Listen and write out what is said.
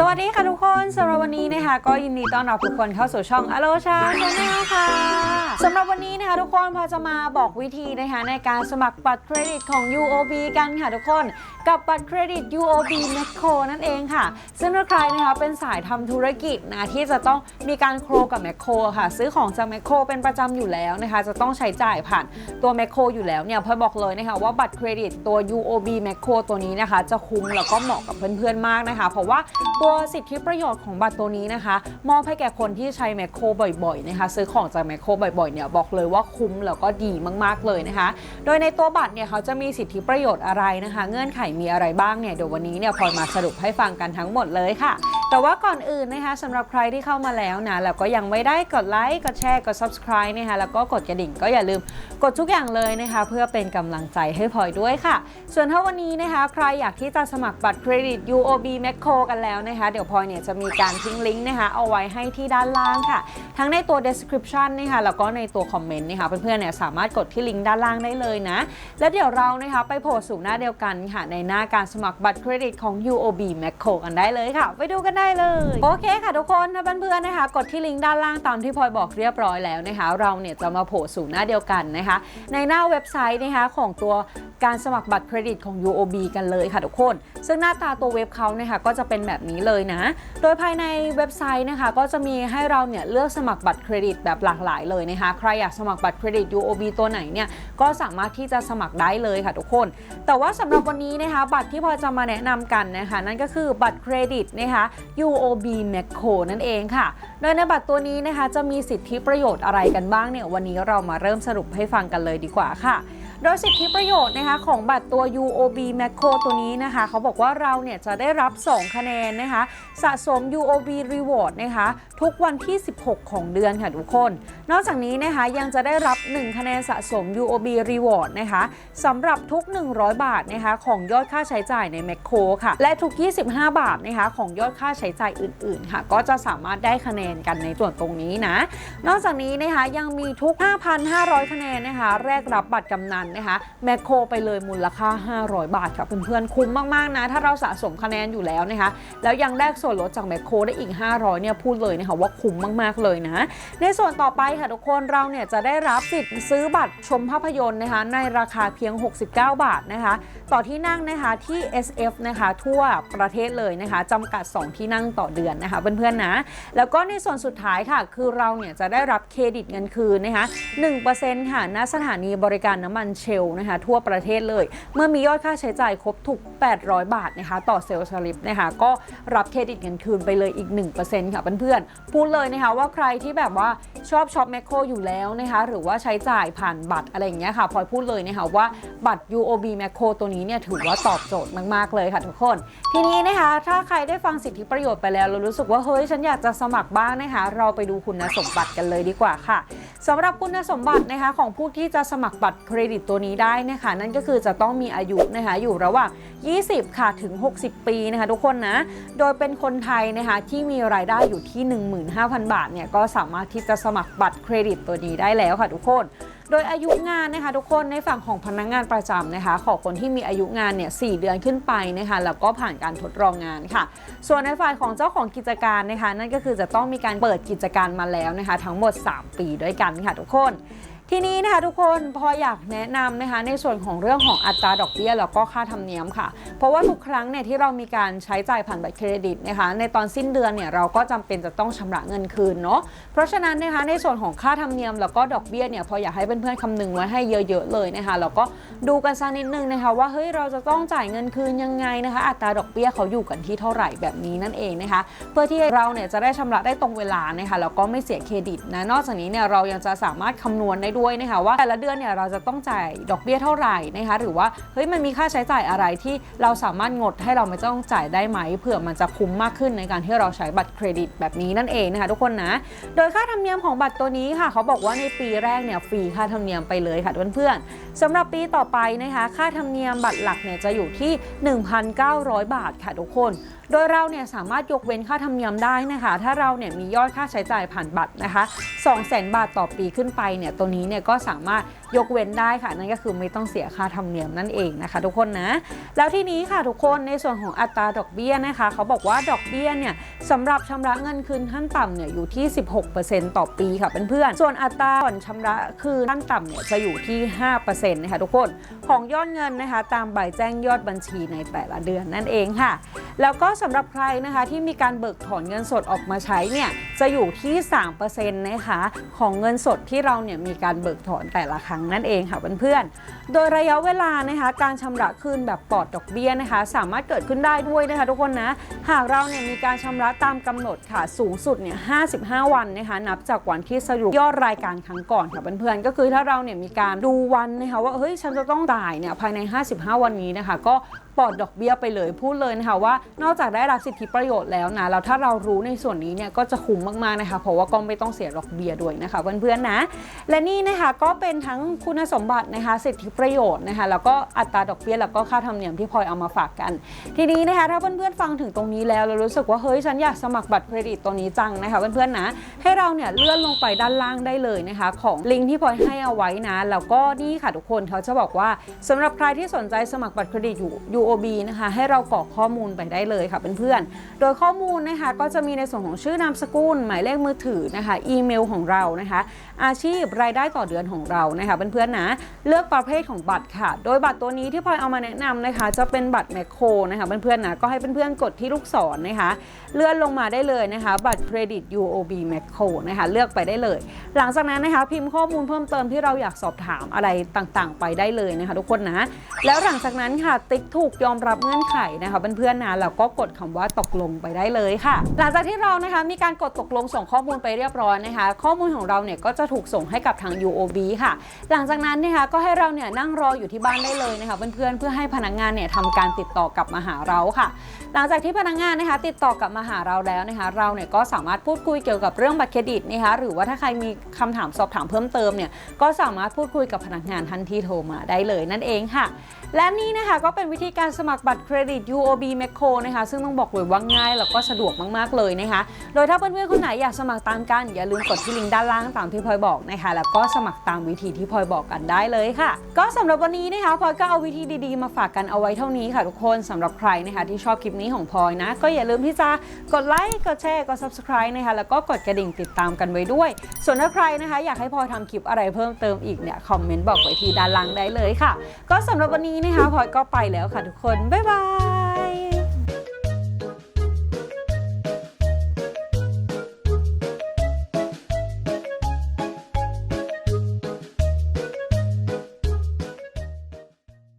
สวัสดีค่ะทุกคนสำหรับวันนี้นะคะ ก็ยินดีต้อนรับทุกคนเข้าสู่ช่องอโลชาชาแนลค่ะสำหรับวันนี้นะคะทุกคนพอจะมาบอกวิธีนะคะในการสมัครบัตรเครดิตของ UOB กันค่ะทุกคนกับบัตรเครดิต UOB Maco นั่นเองค่ะ ซึ่งถ้าใครนะคะเป็นสายทำธุรกิจนะที่จะต้องมีการโครกับแมคโครค่ะ ซื้อของจากแมคโครเป็นประจำอยู่แล้วนะคะ จะต้องใช้จ่ายผ่านตัวแมคโครอยู่แล้วเนี่ยพอยบอกเลยนะคะว่าบัตรเครดิตตัว UOB Maco ตัวนี้นะคะ จะคุ้มแล้วก็เหมาะกับเพื่อนๆมากนะคะ เพราะว่าตัวสิทธิประโยชน์ของบัตรตัวนี้นะคะ มอบให้แก่คนที่ใช้แมคโครบ่อยๆนะคะซื้อของจากแมคโครบ่อยๆเนี่ยบอกเลยว่าคุ้มแล้วก็ดีมากๆเลยนะคะ โดยในตัวบัตรเนี่ยเขาจะมีสิทธิประโยชน์อะไรนะคะ เงื่อนไขมีอะไรบ้างเนี่ยเดี๋ยววันนี้เนี่ยพลอยมาสรุปให้ฟังกันทั้งหมดเลยค่ะ แต่ว่าก่อนอื่นนะคะสำหรับใครที่เข้ามาแล้วนะแล้วก็ยังไม่ได้กดไลค์ กดแชร์ กด subscribe นะคะแล้วก็กดกระดิ่งก็อย่าลืมกดทุกอย่างเลยนะคะ เพื่อเป็นกำลังใจให้พลอยด้วยค่ะ ส่วนถ้าวันนี้นะคะ ใครอยากที่จะสมัครบัตรเครดิต UOB Macro กันแล้วนะคะ เดี๋ยวพลอยเนี่ยจะมีการทิ้งลิงก์นะคะ เอาไว้ให้ที่ด้านล่างค่ะ ทั้งในตัว description นะคะแล้วก็ในตัวคอมเมนต์นะคะเพื่อนๆเนี่ยสามารถกดที่ลิงก์ด้านล่างได้เลยนะ แล้วเดี๋ยวเรานะคะไปโผล่สู่หน้าเดียวกันค่ะในหน้าการสมัครบัตรเครดิตของ UOB Macro กันได้เลยค่ะ ไปดูกันได้เลย โอเคค่ะทุกคนถ้าเพื่อนๆนะคะ กดที่ลิงก์ด้านล่างตามที่พลอยบอกเรียบร้อยแล้วนะคะ เราเนี่ยจะมาโผล่สู่หน้าเดียวกันนะคะ ในหน้าเว็บไซต์นะคะของตัวการสมัครบัตรเครดิตของ UOB กันเลยค่ะทุกคน ซึ่งหน้าตาตัวเว็บเขานะคะก็จะเป็นแบบนี้เลยนะ โดยภายในเว็บไซต์นะคะ ก็จะมีให้เราเนี่ยเลือกสมัครบัตรเครดิตแบบหลากหลายเลยนะคะ ใครอยากสมัครบัตรเครดิต UOB ตัวไหนเนี่ยก็สามารถที่จะสมัครได้เลยค่ะทุกคน แต่ว่าสำหรับวันนี้นะคะ บัตรที่พลอยจะมาแนะนำกันนะคะ นั่นก็คือบัตรเครดิตนะคะ UOB Macro นั่นเองค่ะ โดยในบัตรตัวนี้นะคะจะมีสิทธิประโยชน์อะไรกันบ้างเนี่ยวันนี้เรามาเริ่มสรุปให้ฟังกันเลยดีกว่าค่ะ โดยสิทธิประโยชน์นะคะของบัตรตัว UOB Macro ตัวนี้นะคะเขาบอกว่าเราเนี่ยจะได้รับ 2 คะแนนนะคะสะสม UOB Reward นะคะทุกวันที่ 16 ของเดือนค่ะทุกคน นอกจากนี้นะคะยังจะได้รับ 1 คะแนนสะสม UOB Reward นะคะสำหรับทุก 100 บาทนะคะของยอดค่าใช้จ่ายในแมคโครค่ะ และทุก 25 บาทนะคะของยอดค่าใช้จ่ายอื่นๆค่ะ ก็จะสามารถได้คะแนนกันในส่วนตรงนี้นะ นอกจากนี้นะคะยังมีทุก 5,500 คะแนนนะคะแรกรับบัตรกำนันนะคะแมคโครไปเลยมูลค่า 500 บาทค่ะเพื่อนๆคุ้มมากๆนะถ้าเราสะสมคะแนนอยู่แล้วนะคะแล้วยังแลกส่วนลดจากแมคโครได้อีก 500เนี่ยพูดเลยนะคะว่าคุ้มมากๆเลยนะ ในส่วนต่อไปค่ะทุกคนเราเนี่ยจะได้รับสิทธิ์ซื้อบัตรชมภาพยนตร์นะคะในราคาเพียง 69 บาทนะคะต่อที่นั่งนะคะที่ SF นะคะทั่วประเทศเลยนะคะจำกัด 2 ที่นั่งต่อเดือนนะคะเพื่อนๆนะแล้วก็ในส่วนสุดท้ายค่ะ คือเราเนี่ยจะได้รับเครดิตเงินคืนนะคะ1%ค่ะณสถานีบริการน้ำมันเชลนะคะทั่วประเทศเลย เมื่อมียอดค่าใช้จ่ายครบถูก 800 บาทนะคะต่อเซลล์สลิปนะคะก็รับเครดิตเงินคืนไปเลยอีก 1%ค่ะเพื่อนๆพูดเลยนะคะว่าใครที่แบบว่าชอบช็อปแมคโครอยู่แล้วนะคะหรือว่าใช้จ่ายผ่านบัตรอะไรอย่างเงี้ยค่ะพลอยพูดเลยนะคะว่าบัตร UOB Macro ตัวนี้เนี่ยถือว่าตอบโจทย์มาก ๆ เลยค่ะทุกคน ทีนี้นะคะถ้าใครได้ฟังสิทธิประโยชน์ไปแล้วเรารู้สึกว่าเฮ้ยฉันอยากจะสมัครบ้างนะคะ เราไปดูคุณสมบัติกันเลยดีกว่าค่ะสำหรับคุณสมบัตินะคะของผู้ที่จะสมัครบัตรเครดิตตัวนี้ได้นะคะนั่นก็คือจะต้องมีอายุนะคะอยู่ระหว่าง 20 ค่ะถึง 60 ปีนะคะทุกคนนะ โดยเป็นคนไทยนะคะที่มีรายได้อยู่ที่ 15,000 บาทเนี่ยก็สามารถที่จะสมัครบัตรเครดิตตัวนี้ได้แล้วค่ะทุกคนโดยอายุงานนะคะทุกคนในฝั่งของพนักงานประจำนะคะ ขอคนที่มีอายุงานเนี่ยสเดือนขึ้นไปนะคะแล้วก็ผ่านการทดลองงานค่ะ ส่วนในฝ่ายของเจ้าของกิจการนะคะ นั่นก็คือจะต้องมีการเปิดกิจการมาแล้วนะคะ ทั้งหมด 3 ปีด้วยกันค่ะทุกคน ทีนี้นะคะทุกคนพออยากแนะนำนะคะในส่วนของเรื่องของอัตราดอกเบี้ยแล้วก็ค่าธรรมเนียมค่ะ เพราะว่าทุกครั้งเนี่ยที่เรามีการใช้จ่ายผ่านบัตรเครดิตนะคะในตอนสิ้นเดือนเนี่ยเราก็จำเป็นจะต้องชำระเงินคืนเนาะเพราะฉะนั้นนะคะในส่วนของค่าธรรมเนียมแล้วก็ดอกเบี้ยเนี่ยพออยากให้เพื่อนๆคำนึงไว้ให้เยอะๆเลยนะคะแล้วก็ดูกันสักนิดนึงนะคะว่าเฮ้ยเราจะต้องจ่ายเงินคืนยังไงนะคะอัตราดอกเบี้ยเขาอยู่กันที่เท่าไหร่แบบนี้นั่นเองนะคะเพื่อที่เราเนี่ยจะได้ชำระได้ตรงเวลานะคะแล้วก็ไม่เสียเครดิตนะนอกจากนี้เนี่ยเรายังจะสามารถคำนวณได้ด้วยนะคะว่าแต่ละเดือนเนี่ยเราจะต้องจ่ายดอกเบี้ยเท่าไหร่นะคะหรือว่าเฮ้ยมันมีค่าใช้จ่ายอะไรที่เราสามารถงดให้เราไม่ต้องจ่ายได้ไหมเผื่อมันจะคุ้มมากขึ้นในการที่เราใช้บัตรเครดิตแบบนี้นั่นเองนะคะทุกคนนะ โดยค่าธรรมเนียมของบัตรตัวนี้ค่ะเขาบอกว่าในปีแรกเนี่ยฟรีค่าธรรมเนียมไปเลยค่ะเพื่อนๆสำหรับปีต่อไปนะคะค่าธรรมเนียมบัตรหลักเนี่ยจะอยู่ที่ 1,900 บาทค่ะทุกคน โดยเราเนี่ยสามารถยกเว้นค่าธรรมเนียมได้นะคะ ถ้าเราเนี่ยมียอดค่าใช้จ่ายผ่านบัตรนะคะ200,000 บาทต่อปีขึ้นไปเนี่ยตัวนี้เนี่ยก็สามารถยกเว้นได้ค่ะ นั่นก็คือไม่ต้องเสียค่าธรรมเนียมนั่นเองนะคะ ทุกคนนะ แล้วที่นี้ค่ะทุกคนในส่วนของอัตราดอกเบี้ยนะคะ เขาบอกว่าดอกเบี้ยเนี่ย สำหรับชำระเงินคืนขั้นต่ำเนี่ยอยู่ที่ 16%ต่อปีค่ะเพื่อนๆส่วนอัตราผ่อนชำระคืนขั้นต่ำเนี่ยจะอยู่ที่5%นะคะทุกคนของยอดเงินนะคะ ตามใบแจ้งยอดบัญชีในแต่ละเดือนนั่นเองค่ะ แล้วก็สำหรับใครนะคะที่มีการเบิกถอนเงินสดออกมาใช้เนี่ยจะอยู่ที่ 3%นะคะของเงินสดที่เราเนี่ยมีการเบิกถอนแต่ละครั้งนั่นเองค่ะเพื่อนๆ โดยระยะเวลานะคะการชำระคืนแบบปลอดดอกเบี้ยนะคะ สามารถเกิดขึ้นได้ด้วยนะคะทุกคนนะ หากเราเนี่ยมีการชำระตามกำหนดค่ะ สูงสุดเนี่ย55 วันนะคะ นับจากวันที่สรุปยอดรายการครั้งก่อนค่ะเพื่อนๆ ก็คือถ้าเราเนี่ยมีการดูวันนะคะว่า เฮ้ย ฉันจะต้องจ่ายเนี่ยภายใน 55 วันนี้นะคะ ก็ ปลอดดอกเบี้ยไปเลยพูดเลยนะคะว่า นอกจากได้รับสิทธิประโยชน์แล้วนะแล้วถ้าเรารู้ในส่วนนี้เนี่ยก็จะคุ้มมากๆนะคะ เพราะว่าก็ไม่ต้องเสียดอกเบี้ยด้วยนะคะเพื่อนๆนะ และนี่นะคะก็เป็นทั้งคุณสมบัตินะคะสิทธิประโยชน์นะคะแล้วก็อัตราดอกเบี้ยแล้วก็ค่าธรรมเนียมที่พลอยเอามาฝากกัน ทีนี้นะคะถ้าเพื่อนๆฟังถึงตรงนี้แล้วเรารู้สึกว่าเฮ้ยฉันอยากสมัครบัตรเครดิตตัวนี้จังนะคะเพื่อนๆนะให้เราเนี่ยเลื่อนลงไปด้านล่างได้เลยนะคะของลิงก์ที่พลอยให้เอาไว้นะแล้วก็นี่ค่ะทุกคนเขาจะบอกว่าสำหรับใครที่สนใจสมัครบัตรเครดิตอยู่ UOB นะคะ ให้เรากรอกข้อมูลไปได้เลยค่ะเพื่อนๆ โดยข้อมูลนะคะก็จะมีในส่วนของชื่อนามสกุล หมายเลขมือถือนะคะ อีเมลของเรานะคะ อาชีพรายได้ต่อเดือนของเรานะคะเพื่อนๆนะ เลือกประเภทของบัตรค่ะ โดยบัตรตัวนี้ที่พลอยเอามาแนะนำนะคะ จะเป็นบัตรแมคโครนะคะเพื่อนๆนะ ก็ให้เพื่อนๆกดที่ลูกศรนะคะ เลื่อนลงมาได้เลยนะคะ บัตรเครดิต UOB Macro นะคะ เลือกไปได้เลย หลังจากนั้นนะคะ พิมพ์ข้อมูลเพิ่มเติมที่เราอยากสอบถามอะไรต่างๆ ไปได้เลยนะคะ ทุกคนนะ แล้วหลังจากนั้นค่ะ ติ๊กถูกยอมรับเงื่อนไขนะคะเพื่อนๆนะแล้วก็กดคำว่าตกลงไปได้เลยค่ะ หลังจากที่เรานะคะมีการกดตกลงส่งข้อมูลไปเรียบร้อยนะคะ ข้อมูลของเราเนี่ยก็จะถูกส่งให้กับทาง UOB ค่ะ หลังจากนั้นนะคะก็ให้เราเนี่ยนั่งรออยู่ที่บ้านได้เลยนะคะเพื่อนๆเพื่อให้พนักงานเนี่ยทำการติดต่อกลับมาหาเราค่ะ หลังจากที่พนักงานนะคะ ติดต่อกลับมาหาเราแล้วนะคะ เราเนี่ยก็สามารถพูดคุยเกี่ยวกับเรื่องบัตรเครดิตนะคะหรือว่าถ้าใครมีคำถามสอบถามเพิ่มเติมเนี่ยก็สามารถพูดคุยกับพนักงานทันทีโทรมาได้เลยนั่นเองค่ะและนี่นะคะก็เป็นวิธีการสมัครบัตรเครดิต UOB Macro นะคะ ซึ่งต้องบอกเลยว่าง่ายแล้วก็สะดวกมากๆเลยนะคะ โดยถ้าเพื่อนๆคนไหนอยากสมัครตามกัน อย่าลืมกดที่ลิงก์ด้านล่างตามที่พลอยบอกนะคะ แล้วก็สมัครตามวิธีที่พลอยบอกกันได้เลยค่ะ ก็สำหรับวันนี้นะคะพลอยก็เอาวิธีดีๆ มาฝากกันเอาไว้เท่านี้ค่ะทุกคนสำหรับใครนะคะที่ชอบคลิปนี้ของพลอยนะ ก็อย่าลืมที่จะกดไลค์กดแชร์กด subscribe นะคะแล้วก็กดกระดิ่งติดตามกันไว้ด้วย ส่วนถ้าใครนะคะ อยากให้พลอยทำคลิปอะไรเพิ่มเติมอีกเนี่ยคอมเมนต์บอกไว้ที่ด้านล่างได้เลยค่ะ ก็สำหรับวันนี้นะคะพลอยก็ไปแล้วค่ะทุกคน บ๊ายบาย